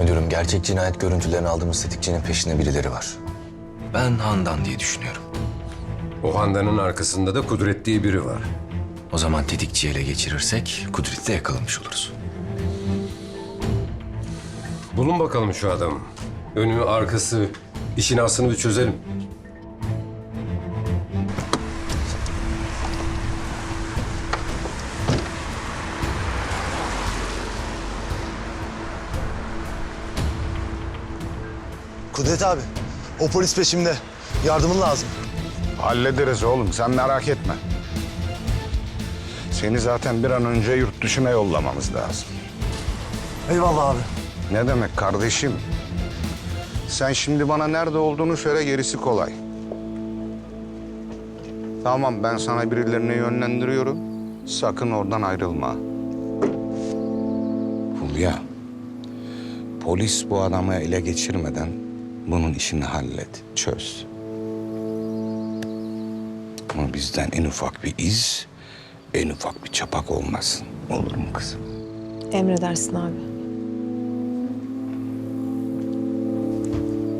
Müdürüm gerçek cinayet görüntülerini aldığımız tetikçinin peşinde birileri var. Ben Handan diye düşünüyorum. O Handan'ın arkasında da Kudret diye biri var. O zaman tetikçiyi ele geçirirsek Kudret'i de yakalamış oluruz. Bulun bakalım şu adamı. Önü, arkası, işin aslını bir çözelim. Kudret abi, o polis peşimde. Yardımın lazım. Hallederiz oğlum sen merak etme. Seni zaten bir an önce yurt dışına yollamamız lazım. Eyvallah abi. Ne demek kardeşim? Sen şimdi bana nerede olduğunu söyle gerisi kolay. Tamam ben sana birilerini yönlendiriyorum. Sakın oradan ayrılma. Hulya. Polis bu adamı ele geçirmeden bunun işini hallet, çöz. Ama bizden en ufak bir iz, en ufak bir çapak olmasın. Olur mu kızım? Emredersin abi.